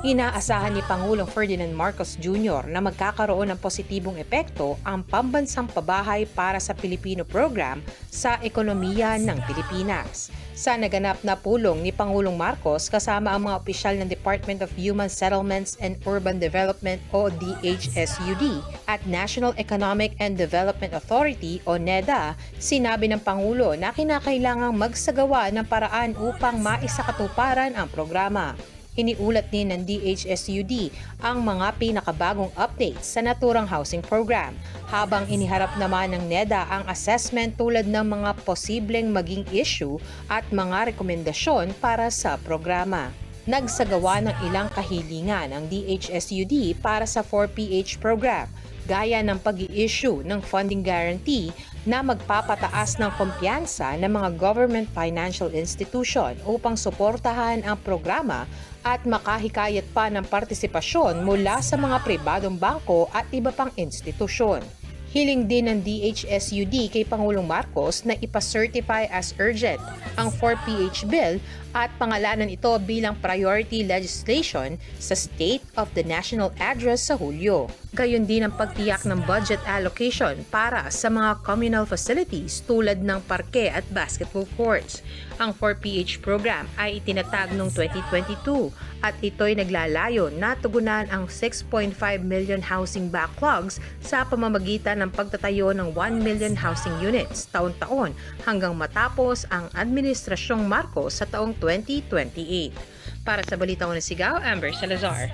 Inaasahan ni Pangulong Ferdinand Marcos Jr. na magkakaroon ng positibong epekto ang pambansang pabahay para sa Pilipino program sa ekonomiya ng Pilipinas. Sa naganap na pulong ni Pangulong Marcos kasama ang mga opisyal ng Department of Human Settlements and Urban Development o DHSUD at National Economic and Development Authority o NEDA, sinabi ng Pangulo na kinakailangang magsagawa ng paraan upang maisakatuparan ang programa. Iniulat din ng DHSUD ang mga pinakabagong updates sa naturang housing program, habang iniharap naman ng NEDA ang assessment tulad ng mga posibleng maging issue at mga rekomendasyon para sa programa. Nagsagawa ng ilang kahilingan ang DHSUD para sa 4PH program, gaya ng pag issue ng funding guarantee na magpapataas ng kumpiyansa ng mga government financial institution upang suportahan ang programa at makahikayat pa ng partisipasyon mula sa mga pribadong bangko at iba pang institusyon. Hiling din ng DHSUD kay Pangulong Marcos na ipacertify as urgent ang 4PH bill at pangalanan ito bilang priority legislation sa State of the National Address sa Hulyo. Gayon din ang pagtiyak ng budget allocation para sa mga communal facilities tulad ng parke at basketball courts. Ang 4PH program ay itinatag noong 2022 at ito'y naglalayo na tugunan ang 6.5 million housing backlogs sa pamamagitan ng pagtatayo ng 1 million housing units taon-taon hanggang matapos ang Administrasyong Marcos sa taong 2028. Para sa Balitang Unang Sigaw, Amber Salazar.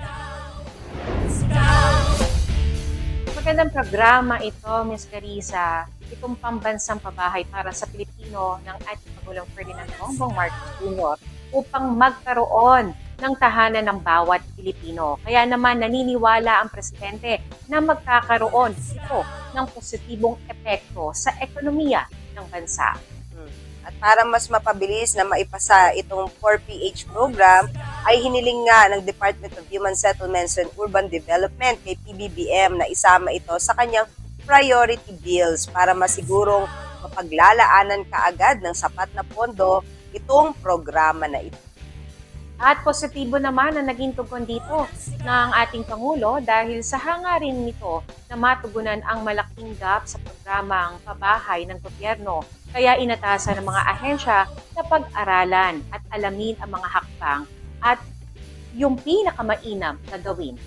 Magandang programa ito, Ms. Carissa. Itong pambansang pabahay para sa Pilipino ng ating Pangulong Ferdinand Bongbong Marcos Jr. upang magkaroon ng tahanan ng bawat Pilipino. Kaya naman naniniwala ang Presidente na magkakaroon ito ng positibong epekto sa ekonomiya ng bansa. At para mas mapabilis na maipasa itong 4PH program, ay hiniling nga ng Department of Human Settlements and Urban Development kay PBBM na isama ito sa kanyang priority bills para masigurong mapaglalaanan kaagad ng sapat na pondo itong programa na ito. At positibo naman ang naging tugon dito ng ating Pangulo dahil sa hangarin nito na matugunan ang malaking gap sa programang pabahay ng gobyerno. Kaya inatasan ng mga ahensya na pag-aralan at alamin ang mga hakbang at yung pinakamainam na gawin.